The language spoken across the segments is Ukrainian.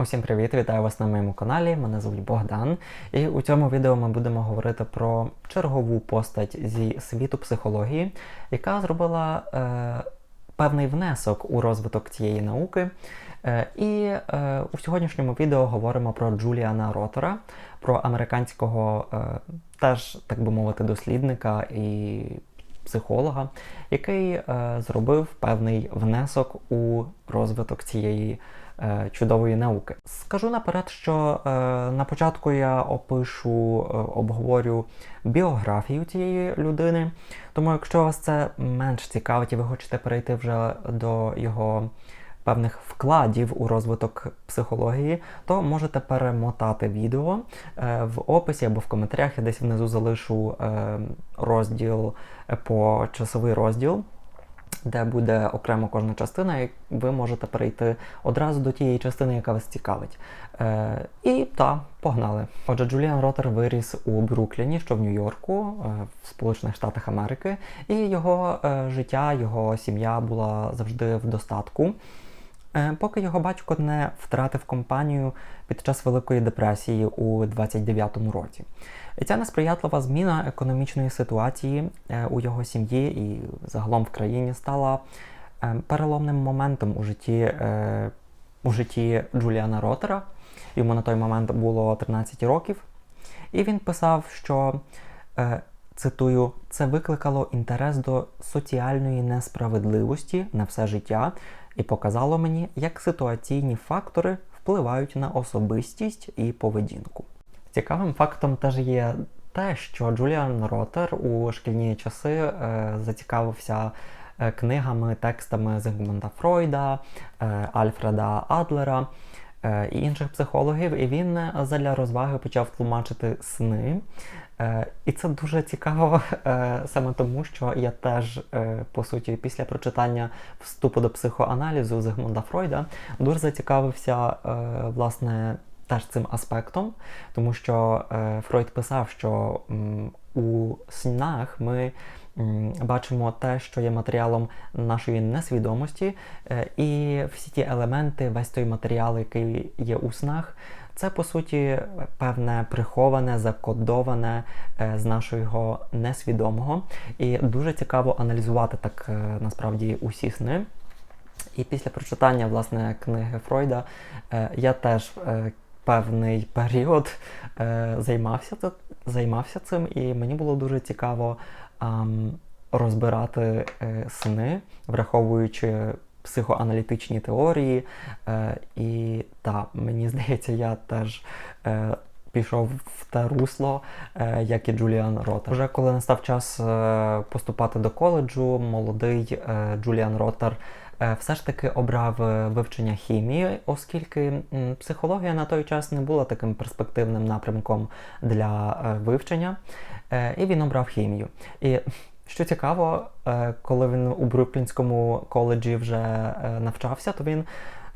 Усім привіт, вітаю вас на моєму каналі. Мене звуть Богдан. І у цьому відео ми будемо говорити про чергову постать зі світу психології, яка зробила е, певний внесок у розвиток цієї науки. Е, і е, у сьогоднішньому відео говоримо про Джуліана Ротера, про американського, е, теж так би мовити, дослідника і психолога, який е, зробив певний внесок у розвиток цієї е, чудової науки. Скажу наперед, що е, на початку я опишу, е, обговорю біографію цієї людини. Тому, якщо вас це менш цікавить і ви хочете перейти вже до його певних вкладів у розвиток психології, то можете перемотати відео е, в описі або в коментарях. Я десь внизу залишу е, розділ е, по часовий розділ. Де буде окремо кожна частина, і ви можете перейти одразу до тієї частини, яка вас цікавить. Е, і та, погнали. Отже, Джуліан Ротер виріс у Брукліні, що в Нью-Йорку, е, в Сполучених Штатах Америки, і його е, життя, його сім'я була завжди в достатку. Е, Поки його батько не втратив компанію під час Великої депресії у 29-му році. Ця несприятлива зміна економічної ситуації е, у його сім'ї і загалом в країні стала е, переломним моментом у житті, у житті Джуліана Ротера. Йому на той момент було 13 років. І він писав, що цитую, це викликало інтерес до соціальної несправедливості на все життя і показало мені, як ситуаційні фактори впливають на особистість і поведінку. Цікавим фактом теж є те, що Джуліан Ротер у шкільні часи е, зацікавився е, книгами, текстами Зигмунда Фройда, е, Альфреда Адлера і інших психологів, і він е, задля розваги почав тлумачити сни. Е, І це дуже цікаво е, саме тому, що я теж, е, по суті, після прочитання вступу до психоаналізу Зигмунда Фройда дуже зацікавився е, власне теж цим аспектом, тому що е, Фройд писав, що у снах ми бачимо те, що є матеріалом нашої несвідомості, е, і всі ті елементи, весь той матеріал, який є у снах, це по суті певне приховане, закодоване е, з нашого несвідомого. І дуже цікаво аналізувати так е, насправді усі сни. І після прочитання власне книги Фройда я теж певний період займався, займався цим, і мені було дуже цікаво розбирати е, сни, враховуючи психоаналітичні теорії. Е, і та, мені здається, я теж. Е, Пішов в те русло, як і Джуліан Ротер. Вже коли настав час поступати до коледжу, молодий Джуліан Ротер е, все ж таки обрав е, вивчення хімії, оскільки психологія на той час не була таким перспективним напрямком для е, вивчення, е, і він обрав хімію. І що цікаво, е, коли він у Бруклінському коледжі вже е, навчався, то він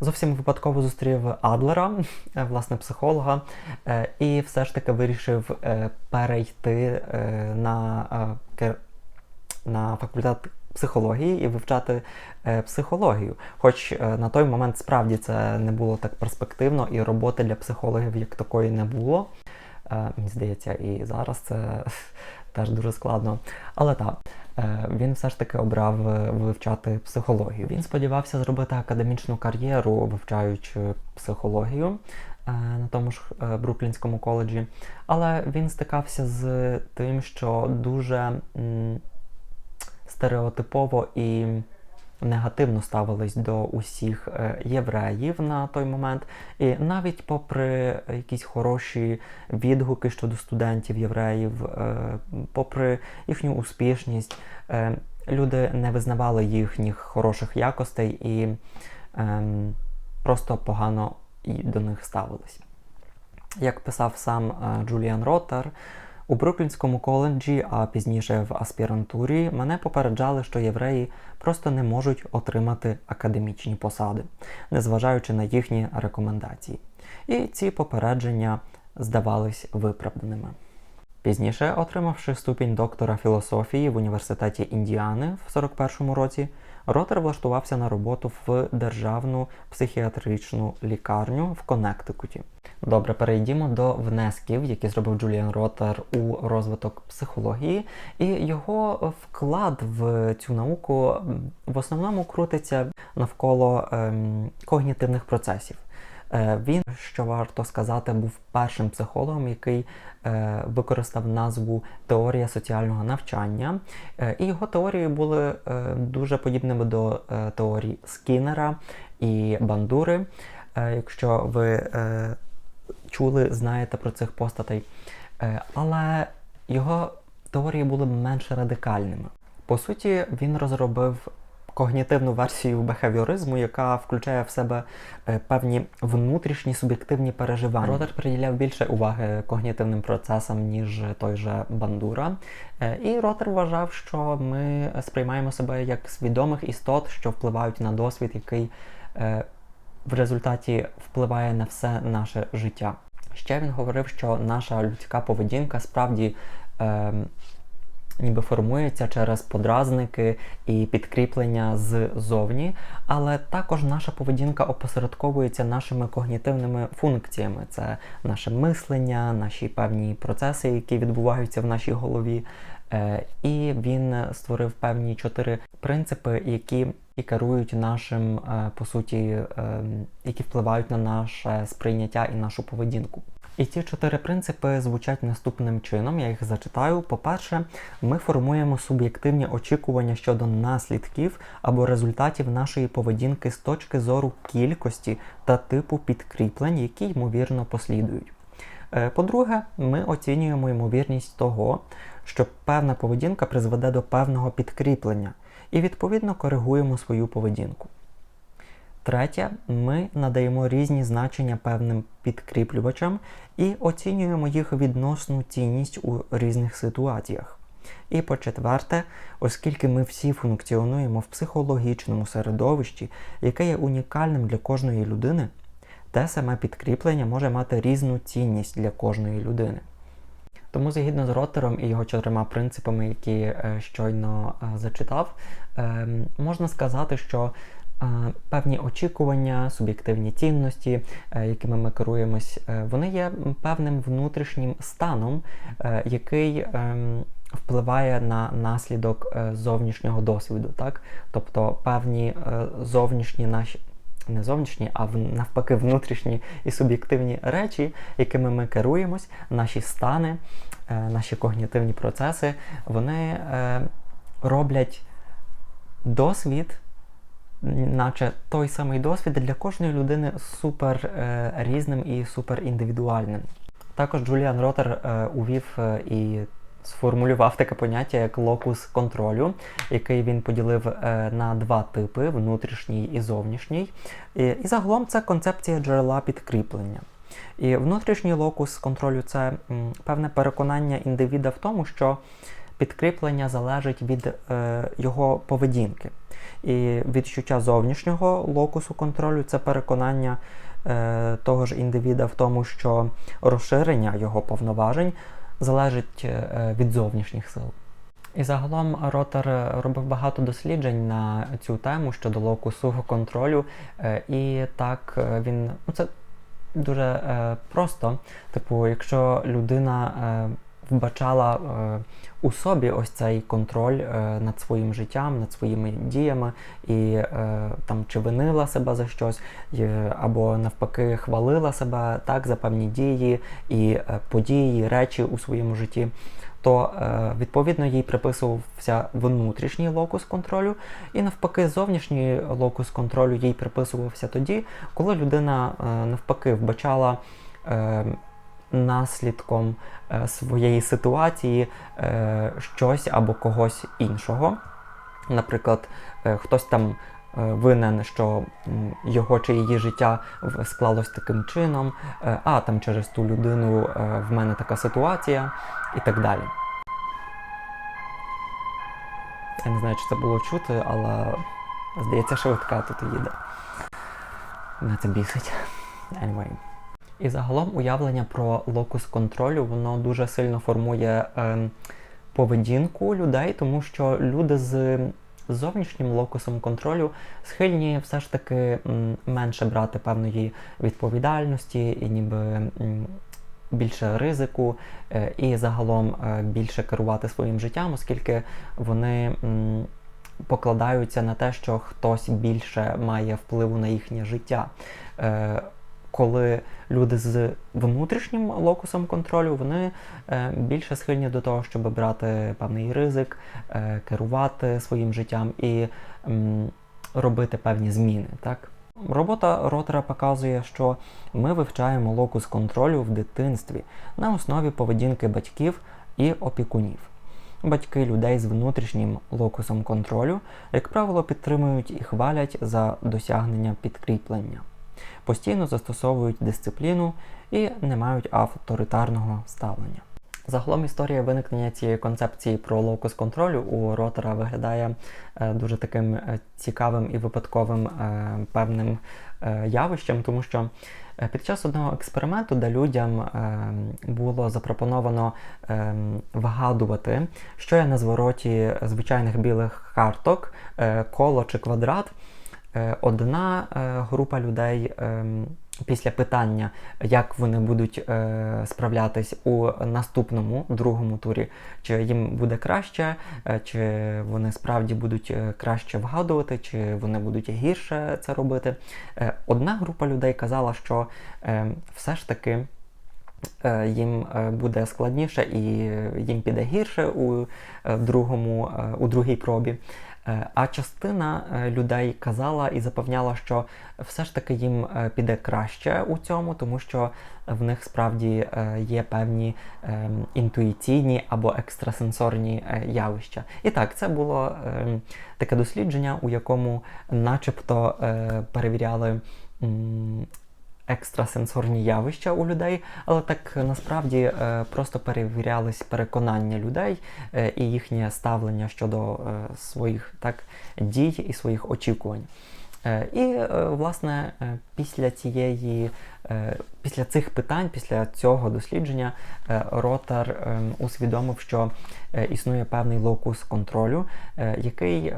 зовсім випадково зустрів Адлера, е, власне, психолога, е, і все ж таки вирішив е, перейти е, на, е, на факультет психології і вивчати е, психологію. Хоч е, на той момент справді це не було так перспективно, і роботи для психологів як такої не було. Е, мені здається, і зараз це теж дуже складно. Але так, е, він все ж таки обрав е, вивчати психологію. Він сподівався зробити академічну кар'єру, вивчаючи психологію е, на тому ж Бруклінському коледжі. Але він стикався з тим, що дуже стереотипово і негативно ставились до усіх е, євреїв на той момент. І навіть попри якісь хороші відгуки щодо студентів євреїв, е, попри їхню успішність, е, люди не визнавали їхніх хороших якостей і ем, просто погано до них ставились. Як писав сам Джуліан Ротер, у Бруклінському коледжі, а пізніше в аспірантурі, мене попереджали, що євреї просто не можуть отримати академічні посади, незважаючи на їхні рекомендації. І ці попередження здавались виправданими. Пізніше, отримавши ступінь доктора філософії в університеті Індіани в 41-му році, Ротер влаштувався на роботу в державну психіатричну лікарню в Коннектикуті. Добре, перейдімо до внесків, які зробив Джуліан Ротер у розвиток психології, і його вклад в цю науку в основному крутиться навколо ем, когнітивних процесів. Е, Він, що варто сказати, був першим психологом, який е, використав назву теорія соціального навчання. Е, І його теорії були дуже подібними до теорій Скіннера і Бандури. Якщо ви чули, знаєте про цих постатей. Але його теорії були менш радикальними. По суті, він розробив когнітивну версію бехевіоризму, яка включає в себе е, певні внутрішні суб'єктивні переживання. Ротер приділяв більше уваги когнітивним процесам, ніж той же Бандура. Е, І Ротер вважав, що ми сприймаємо себе як свідомих істот, що впливають на досвід, який е, в результаті впливає на все наше життя. Ще він говорив, що наша людська поведінка справді е, ніби формується через подразники і підкріплення ззовні, але також наша поведінка опосередковується нашими когнітивними функціями. Це наше мислення, наші певні процеси, які відбуваються в нашій голові. Е, І він створив певні чотири принципи, які і керують нашим, е, по суті, е, які впливають на наше сприйняття і нашу поведінку. І ці чотири принципи звучать наступним чином. Я їх зачитаю. По-перше, ми формуємо суб'єктивні очікування щодо наслідків або результатів нашої поведінки з точки зору кількості та типу підкріплень, які ймовірно послідують. Е, По-друге, ми оцінюємо ймовірність того, що певна поведінка призведе до певного підкріплення, і відповідно коригуємо свою поведінку. Третє, ми надаємо різні значення певним підкріплювачам і оцінюємо їх відносну цінність у різних ситуаціях. І по четверте, оскільки ми всі функціонуємо в психологічному середовищі, яке є унікальним для кожної людини, те саме підкріплення може мати різну цінність для кожної людини. Тому, згідно з Роттером і його чотирма принципами, які е, щойно е, зачитав, е, можна сказати, що певні очікування, суб'єктивні цінності, е, якими ми керуємось, е, вони є певним внутрішнім станом, е, який ем, впливає на наслідок зовнішнього досвіду. Так? Тобто певні зовнішні наші. Не зовнішні, а навпаки внутрішні і суб'єктивні речі, якими ми керуємось, наші стани, наші когнітивні процеси, вони роблять досвід, наче той самий досвід для кожної людини супер е, різним і супер індивідуальним. Також Джуліан Ротер е, увів е, і сформулював таке поняття як локус контролю, який він поділив на два типи: внутрішній і зовнішній. І, загалом це концепція джерела підкріплення. І внутрішній локус контролю це певне переконання індивіда в тому, що підкріплення залежить від його поведінки. І відчуття зовнішнього локусу контролю це переконання е, того ж індивіда в тому, що розширення його повноважень залежить е, від зовнішніх сил. І загалом Ротер робив багато досліджень на цю тему щодо локусу контролю, е, і так е, він ну це дуже е, просто. Типу, якщо людина е, вбачала е, у собі ось цей контроль е, над своїм життям, над своїми діями, і е, там чи винила себе за щось, або навпаки хвалила себе так за певні дії і події, речі у своєму житті. То відповідно їй приписувався внутрішній локус контролю, і навпаки, зовнішній локус контролю їй приписувався тоді, коли людина навпаки вбачала наслідком е, своєї ситуації е, щось або когось іншого. Наприклад, е, хтось там винен, що його чи її життя склалось таким чином, а там через ту людину в мене така ситуація і так далі. Я не знаю, чи це було чути, але здається, швидка тут їде. Мене це бісить. Anyway. І загалом уявлення про локус контролю воно дуже сильно формує ем, поведінку людей, тому що люди з зовнішнім локусом контролю схильні все ж таки менше брати певної відповідальності і ніби більше ризику е, і загалом е, більше керувати своїм життям, оскільки вони покладаються на те, що хтось більше має впливу на їхнє життя. Коли люди з внутрішнім локусом контролю, вони е, більше схильні до того, щоб брати певний ризик, е, керувати своїм життям і робити певні зміни. Так? Робота ротора показує, що ми вивчаємо локус контролю в дитинстві на основі поведінки батьків і опікунів. Батьки людей з внутрішнім локусом контролю, як правило, підтримують і хвалять за досягнення підкріплення, постійно застосовують дисципліну і не мають авторитарного ставлення. Загалом історія виникнення цієї концепції про локус контролю у ротора виглядає е, дуже таким е, цікавим і випадковим е, певним явищем, тому що під час одного експерименту, де людям було запропоновано е, вгадувати, що є на звороті звичайних білих карток, коло чи квадрат. Е, Одна е, група людей ем, після питання, як вони будуть е, справлятись у наступному другому турі, чи їм буде краще, чи вони справді будуть краще вгадувати, чи вони будуть гірше це робити. Одна група людей казала, що е, все ж таки. Їм буде складніше і їм піде гірше у, другому, у другій пробі. Е, А частина е, людей казала і запевняла, що все ж таки їм е, піде краще у цьому, тому що в них справді є певні е, інтуїційні або екстрасенсорні явища. І так, це було е, таке дослідження, у якому начебто перевіряли. Екстрасенсорні явища у людей, але так насправді е, просто перевірялись переконання людей е, і їхнє ставлення щодо е, своїх так дій і своїх очікувань. І власне після цієї, після цих питань, після цього дослідження, Ротар усвідомив, що існує певний локус контролю, який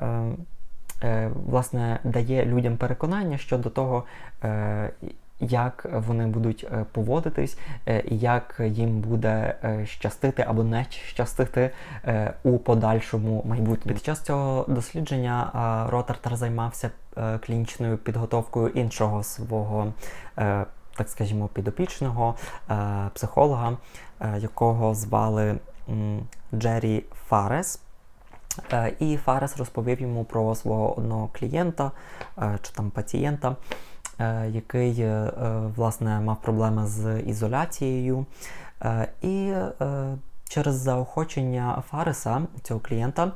власне дає людям переконання щодо того, як вони будуть е, поводитись, е, як їм буде е, щастити або не щастити у подальшому майбутньому. Під час цього дослідження Ротартер займався клінічною підготовкою іншого свого, так скажімо, підопічного психолога, якого звали м, Джері Фарес. І Фарес розповів йому про свого одного клієнта чи там пацієнта, який е, е, власне мав проблеми з ізоляцією. Е, І е, через заохочення Фареса, цього клієнта,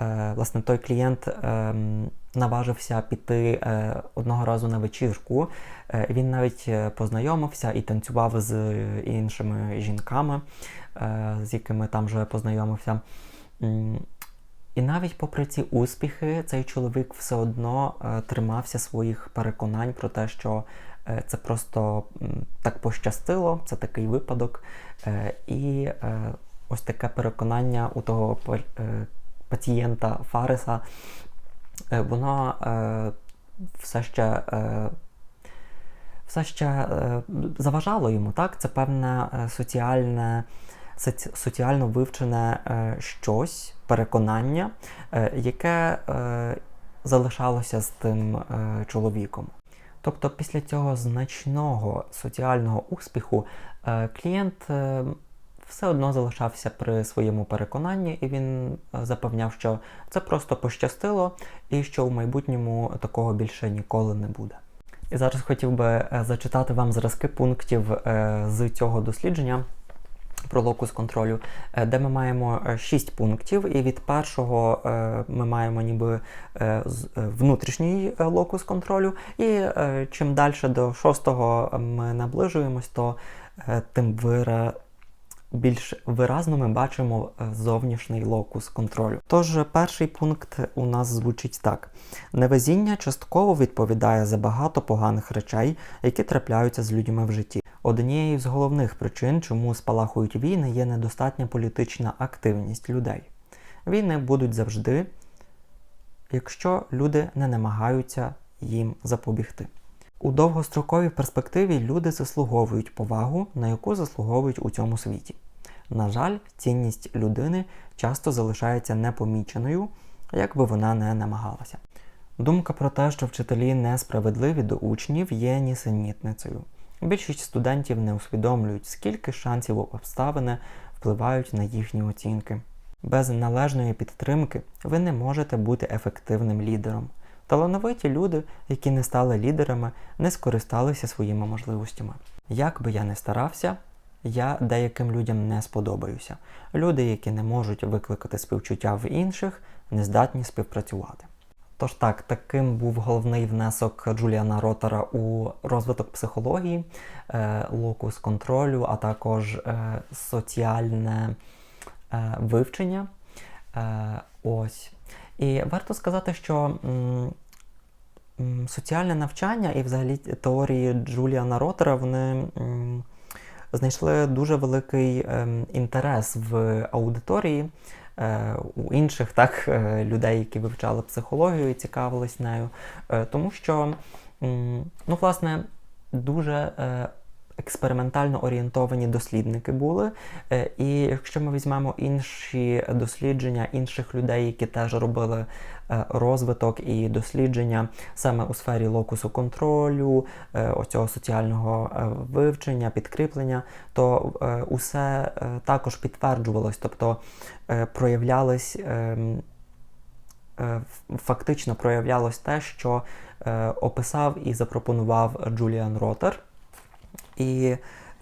е, власне, той клієнт ем, наважився піти е, одного разу на вечірку. Е, Він навіть е, познайомився і танцював з іншими жінками, е, з якими там вже познайомився. І навіть попри ці успіхи, цей чоловік все одно е, тримався своїх переконань про те, що е, це просто так пощастило, це такий випадок. Е, і ось таке переконання у того па- пацієнта Фареса, воно все ще. Все ще заважало йому, так? Це певне соціальне, соці- соціально вивчене е, щось, переконання, е, яке е, залишалося з тим чоловіком. Тобто після цього значного соціального успіху клієнт все одно залишався при своєму переконанні, і він запевняв, що це просто пощастило, і що в майбутньому такого більше ніколи не буде. І зараз хотів би зачитати вам зразки пунктів з цього дослідження про локус контролю, е, де ми маємо е, шість пунктів, і від першого е, ми маємо ніби е, е, внутрішній е, локус контролю, і е, чим далі до шостого ми наближуємось, то е, тим вира... більш виразно ми бачимо е, зовнішній локус контролю. Тож перший пункт у нас звучить так: невезіння частково відповідає за багато поганих речей, які трапляються з людьми в житті. Однією з головних причин, чому спалахують війни, є недостатня політична активність людей. Війни будуть завжди, якщо люди не намагаються їм запобігти. У довгостроковій перспективі люди заслуговують повагу, на яку заслуговують у цьому світі. На жаль, цінність людини часто залишається непоміченою, як би вона не намагалася. Думка про те, що вчителі несправедливі до учнів, є нісенітницею. Більшість студентів не усвідомлюють, скільки шансів обставини впливають на їхні оцінки. Без належної підтримки ви не можете бути ефективним лідером. Талановиті люди, які не стали лідерами, не скористалися своїми можливостями. Як би я не старався, я деяким людям не сподобаюся. Люди, які не можуть викликати співчуття в інших, не здатні співпрацювати. Тож так, таким був головний внесок Джуліана Ротера у розвиток психології, е, локус контролю, а також е, соціальне е, вивчення. Е, ось. І варто сказати, що соціальне навчання і взагалі теорії Джуліана Ротера вони знайшли дуже великий ем, інтерес в аудиторії. е, У інших так, е, людей, які вивчали психологію і цікавились нею, Е, тому що, ну, власне, дуже експериментально орієнтовані дослідники були. Е, І якщо ми візьмемо інші дослідження інших людей, які теж робили е, розвиток і дослідження саме у сфері локусу контролю, е, оцього соціального вивчення, підкріплення, то усе також підтверджувалось, тобто проявлялись. ем, Фактично проявлялось те, що описав і запропонував Джуліан Ротер. І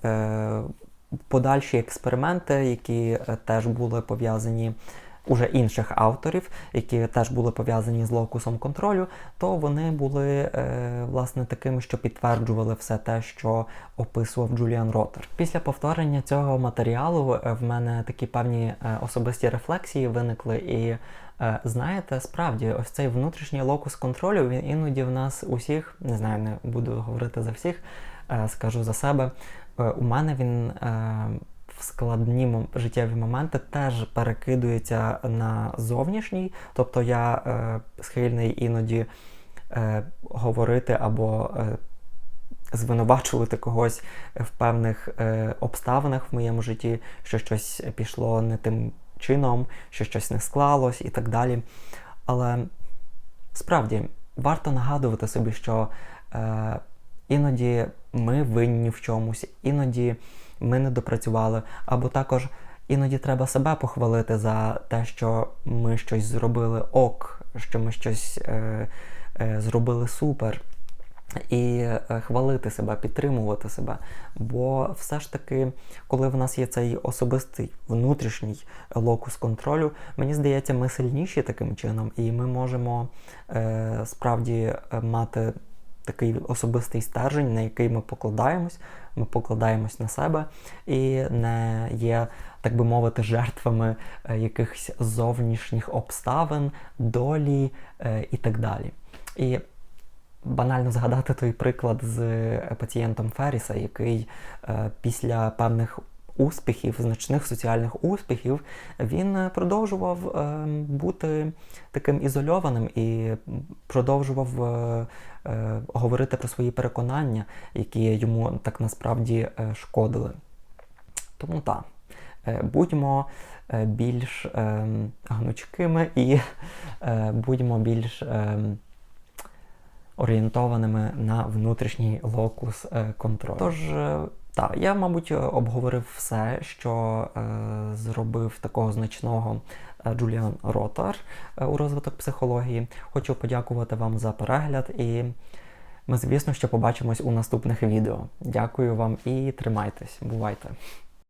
е, подальші експерименти, які е, теж були пов'язані уже інших авторів, які теж були пов'язані з локусом контролю, то вони були е, власне такими, що підтверджували все те, що описував Джуліан Ротер. Після повторення цього матеріалу е, в мене такі певні е, особисті рефлексії виникли і. Знаєте, справді, ось цей внутрішній локус контролю, він іноді в нас усіх, не знаю, не буду говорити за всіх, скажу за себе. Е, У мене він е, в складні життєві моменти теж перекидується на зовнішній. Тобто я е, схильний іноді е, говорити або е, звинувачувати когось в певних е, обставинах в моєму житті, що щось пішло не тим чином, що щось не склалось і так далі. Але справді варто нагадувати собі, що е, іноді ми винні в чомусь, іноді ми не допрацювали, або також іноді треба себе похвалити за те, що ми щось зробили ок, що ми щось е, е, зробили супер. І е, хвалити себе, підтримувати себе. Бо все ж таки, коли в нас є цей особистий внутрішній локус контролю, мені здається, ми сильніші таким чином, і ми можемо е, справді е, мати такий особистий стержень, на який ми покладаємось, ми покладаємось на себе і не є, так би мовити, жертвами е, якихось зовнішніх обставин, долі е, і так далі. І банально згадати той приклад з е, пацієнтом Ферріса, який після певних успіхів, значних соціальних успіхів, він е, продовжував е, бути таким ізольованим і продовжував е, говорити про свої переконання, які йому так насправді шкодили. Тому так, будьмо більш гнучкими і будьмо більш. орієнтованими на внутрішній локус контролю. Тож, так, я, мабуть, обговорив все, що е, зробив такого значного е, Джуліан Ротар е, у розвиток психології. Хочу подякувати вам за перегляд і ми, звісно, що побачимось у наступних відео. Дякую вам і тримайтесь, бувайте!